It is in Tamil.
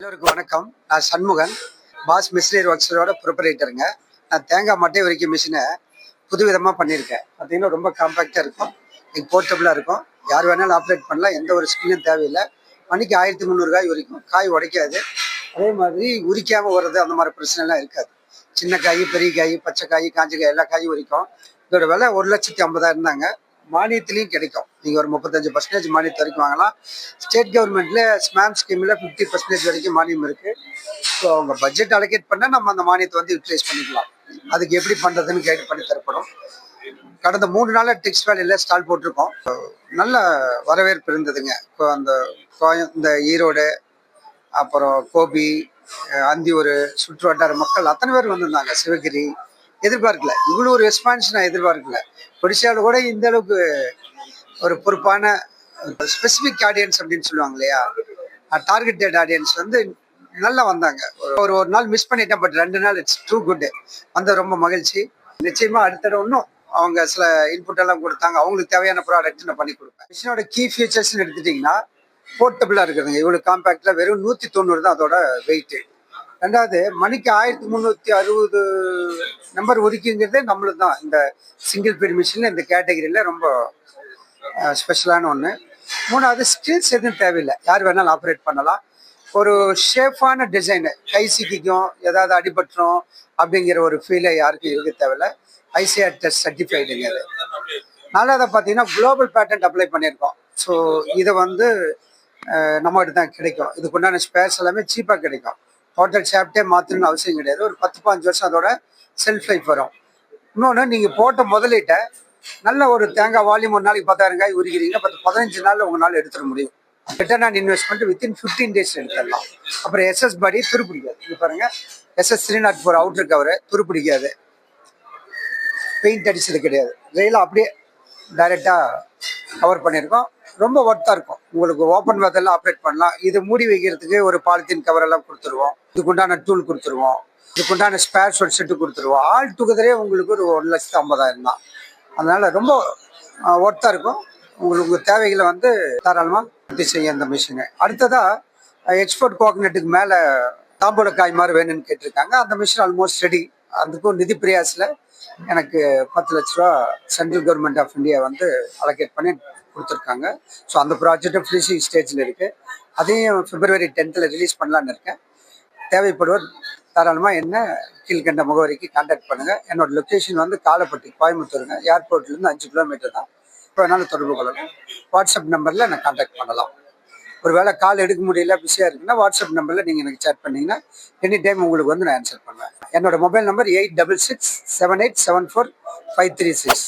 எல்லோருக்கும் வணக்கம். நான் சண்முகன். பாஸ் மிஷினரி ஒர்க்ஸோட ப்ரிப்பரேட்டருங்க நான் தேங்காய் மட்டை வரைக்கும் மிஷினை புதுவிதமாக பண்ணியிருக்கேன். பார்த்தீங்கன்னா ரொம்ப காம்பேக்டாக இருக்கும். இது போர்ட்டபுளாக இருக்கும். யார் வேணாலும் ஆப்ரேட் பண்ணலாம். எந்த ஒரு ஸ்கின்னும் தேவையில்லை. மணிக்கு ஆயிரத்தி முந்நூறு காய் வரைக்கும் காய் உடைக்காது. அதே மாதிரி உரிக்காமல் வர்றது அந்த மாதிரி பிரச்சனைலாம் இருக்காது. சின்ன காய் பெரிய காய் பச்சை காய் காஞ்ச காய் எல்லா காயும் உரிக்கும். இதோட விலை ஒரு லட்சத்தி ஐம்பதாயிரம் தாங்க. மானியத்துலேயும் கிடைக்கும். நீங்கள் ஒரு முப்பத்தஞ்சு பர்சன்டேஜ் மானியத்து வரைக்கும் வாங்கலாம். ஸ்டேட் கவர்மெண்ட்ல ஸ்மாம் ஸ்கீமில் ஃபிஃப்டி பர்சன்டேஜ் வரைக்கும் மானியம் இருக்கு. ஸோ அவங்க பட்ஜெட் அலோகேட் பண்ணால் நம்ம அந்த மானியத்தை வந்து யூட்டிலைஸ் பண்ணிக்கலாம். அதுக்கு எப்படி பண்ணுறதுன்னு கைட் பண்ணி தரப்படும். கடந்த மூணு நாளாக டெக்ஸ்ட் வேலையில் ஸ்டால் போட்டிருக்கோம். நல்ல வரவேற்பு இருந்ததுங்க. இப்போ அந்த இந்த ஈரோடு அப்புறம் கோபி அந்தியூர் சுற்று வட்டார மக்கள் அத்தனை பேர் வந்திருந்தாங்க. சிவகிரி எதிர்பார்க்கல. இவ்வளோ ஒரு ரெஸ்பான்ஸ் நான் எதிர்பார்க்கல. ஒடிசாவில் கூட இந்த அளவுக்கு ஒரு பொறுப்பான ஸ்பெசிஃபிக் ஆடியன்ஸ் அப்படின்னு சொல்லுவாங்க இல்லையா? டார்கெட்டட் ஆடியன்ஸ் வந்து நல்லா வந்தாங்க. ஒரு ஒரு நாள் மிஸ் பண்ணிட்டேன் பட் ரெண்டு நாள் இட்ஸ் டூ குட் வந்து ரொம்ப மகிழ்ச்சி. நிச்சயமா அடுத்த இன்னும் அவங்க சில இன்புட் எல்லாம் கொடுத்தாங்க. அவங்களுக்கு தேவையான ப்ராடக்ட் நான் பண்ணி கொடுப்பேன். மிஷினோட கீ ஃபீச்சர்ஸ்னு எடுத்துட்டிங்கன்னா போர்ட்டபுளாக இருக்குதுங்க இவ்வளோ காம்பேக்டில் வெறும் நூற்றி தொண்ணூறு தான் அதோட வெயிட்டு ரெண்டாவது மணிக்கு ஆயிரத்தி முந்நூற்றி அறுபது நம்பர் ஒதுக்கிங்கிறதே நம்மளுக்கு தான். இந்த சிங்கிள் பீட் மிஷினில் இந்த கேட்டகரியில் ரொம்ப ஸ்பெஷலான ஒன்று மூணாவது ஸ்கில்ஸ் எதுவும் தேவையில்லை. யார் வேணாலும் ஆப்ரேட் பண்ணலாம். ஒரு ஷேஃபான டிசைனு கை சிக்கிக்கும் ஏதாவது அடிபட்டுரும் அப்படிங்கிற ஒரு ஃபீலை யாருக்கும் இருக்க தேவையில்ல. ஐசிஆர் டெஸ்ட் சர்டிஃபைடுங்க அது. நாலாவது பார்த்தீங்கன்னா குளோபல் பேட்டன்ட் அப்ளை பண்ணியிருக்கோம். ஸோ இதை வந்து நம்மகிட்ட தான் கிடைக்கும். இதுக்குண்டான ஸ்பேர்ஸ் எல்லாமே சீப்பாக கிடைக்கும். டோட்டல் சாப்பிட்டே மாற்றணும்னு அவசியம் கிடையாது. ஒரு பத்து பாஞ்சு வருஷம் அதோட செல்ஃப் லைஃப் வரும். இன்னொன்று நீங்கள் போட்ட முதலீட்டை நல்ல ஒரு தேங்காய் வால்யூம் ஒரு நாளைக்கு பத்தாயிரம் காய் உரிக்கிறீங்க பத்து பதினஞ்சு நாளில் உங்களால் எடுத்துட முடியும். Return on investment within fifteen days எடுத்துடலாம். அப்புறம் எஸ்எஸ் பாடி துருப்பிடிக்காது. இது பாருங்க. SS three naught four out cover துருப்பிடிக்காது. Paint அடிச்சது கிடையாது. ரயில அப்படியே டைரெக்டாக கவர் பண்ணியிருக்கோம். ரொம்ப ஒர்த்தாக இருக்கும். உங்களுக்கு ஓப்பன் மெத்தடில் ஆப்ரேட் பண்ணலாம். இது மூடி வைக்கிறதுக்கு ஒரு பாலித்தீன் கவர் எல்லாம் கொடுத்துருவோம். இதுக்குண்டான டூல் கொடுத்துருவோம். இதுக்குண்டான ஸ்பேர் ஒரு செட்டு கொடுத்துருவோம். ஆல் டுகெதரே உங்களுக்கு ஒரு ஒரு லட்சத்து ஐம்பதாயிரம் தான். அதனால் ரொம்ப ஒர்த்தாக இருக்கும். உங்களுக்கு தேவைகளை வந்து தாராளமாக பூர்த்தி செய்யும் இந்த மிஷினு அடுத்ததாக எக்ஸ்போர்ட் கோகனட்டுக்கு மேலே தாம்பூல காய் மாதிரி வேணும்னு கேட்டிருக்காங்க. அந்த மிஷின் ஆல்மோஸ்ட் ரெடி அதுக்கும் நிதி பிரியாஸில் எனக்கு பத்து லட்ச ரூபா சென்ட்ரல் கவர்மெண்ட் ஆஃப் இந்தியா வந்து அலோகேட் பண்ணி கொடுத்துருக்காங்க. ஸோ அந்த ப்ராஜெக்டும் ஃபினிஷிங் ஸ்டேஜில் இருக்குது அதையும் பிப்ரவரி டென்த்தில் ரிலீஸ் பண்ணலான்னு இருக்கேன். தேவைப்படுவோர் தாராளமாக என்ன கீழ்கண்ட முகவரிக்கு கான்டாக்ட் பண்ணுங்கள் என்னோட லொக்கேஷன் வந்து காலப்பட்டி கோயம்புத்தூருங்க. ஏர்போர்ட்லேருந்து அஞ்சு கிலோமீட்டர் தான். இப்போ வேணாலும் தொடர்பு கொள்ளலாம். வாட்ஸ்அப் நம்பரில் நான் கான்டாக்ட் பண்ணலாம். ஒருவேளை கால் எடுக்க முடியல பிஸியாக இருக்குன்னா வாட்ஸ்அப் நம்பரில் நீங்கள் எனக்கு சேட் பண்ணீங்கன்னா எனி டைம் உங்களுக்கு வந்து நான் ஆன்சர் பண்ணுவேன். என்னோட mobile number eight double six seven eight seven four five three six